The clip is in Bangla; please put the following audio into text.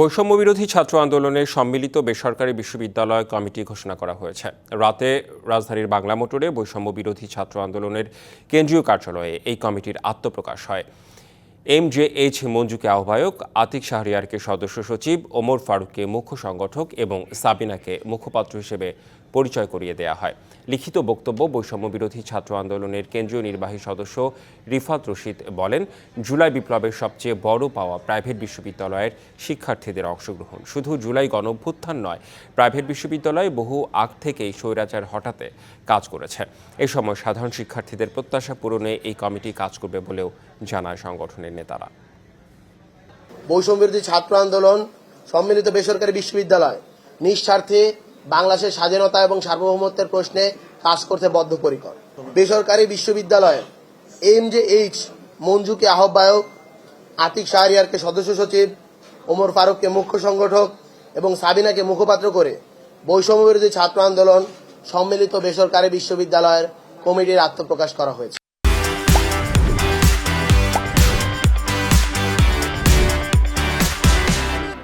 বৈষম্য বিরোধী ছাত্র আন্দোলনের সম্মিলিত বেসরকারি বিশ্ববিদ্যালয় কমিটি ঘোষণা করা হয়েছে। রাতে রাজধানীর বাংলা মোটরে বৈষম্য বিরোধী ছাত্র আন্দোলনের কেন্দ্রীয় কার্যালয়ে এই কমিটির আত্মপ্রকাশ হয়। এম জে এইচ মঞ্জুকে আহ্বায়ক, আতিক শাহরিয়ারকে সদস্য সচিব, ওমর ফারুককে মুখ্য সংগঠক এবং সাবিনাকে মুখপাত্র হিসেবে পরিচয় করিয়ে দেয়া হয়। লিখিত বক্তব্য, বৈষম্য বিরোধী ছাত্র আন্দোলনের কেন্দ্রীয় নির্বাহী সদস্য রিফাত রশিদ বলেন, জুলাই বিপ্লবের সবচেয়ে বড় পাওয়া প্রাইভেট বিশ্ববিদ্যালয়ের শিক্ষার্থীদের অংশগ্রহণ। শুধু জুলাই গণঅভ্যুত্থান নয়, প্রাইভেট বিশ্ববিদ্যালয় বহু আগ থেকেই স্বৈরাচার হটাতে কাজ করেছে। এ সময় সাধারণ শিক্ষার্থীদের প্রত্যাশা পূরণে এই কমিটি কাজ করবে বলেও জানায় সংগঠনের নেতারা। বৈষম্যবিরোধী ছাত্র আন্দোলন সম্মিলিত বেসরকারি বিশ্ববিদ্যালয় নিঃস্বার্থে বাংলাদেশের স্বাধীনতা এবং সার্বভৌমত্বের প্রশ্নে কাজ করতে বদ্ধপরিকর। বেসরকারি বিশ্ববিদ্যালয় এম জে এইচ মঞ্জুকে আহ্বায়ক, আতিক শাহরিয়ারকে সদস্য সচিব, ওমর ফারুককে মুখ্য সংগঠক এবং সাবিনাকে মুখপাত্র করে বৈষম্যবিরোধী ছাত্র আন্দোলন সম্মিলিত বেসরকারি বিশ্ববিদ্যালয়ের কমিটির আত্মপ্রকাশ করা হয়েছে।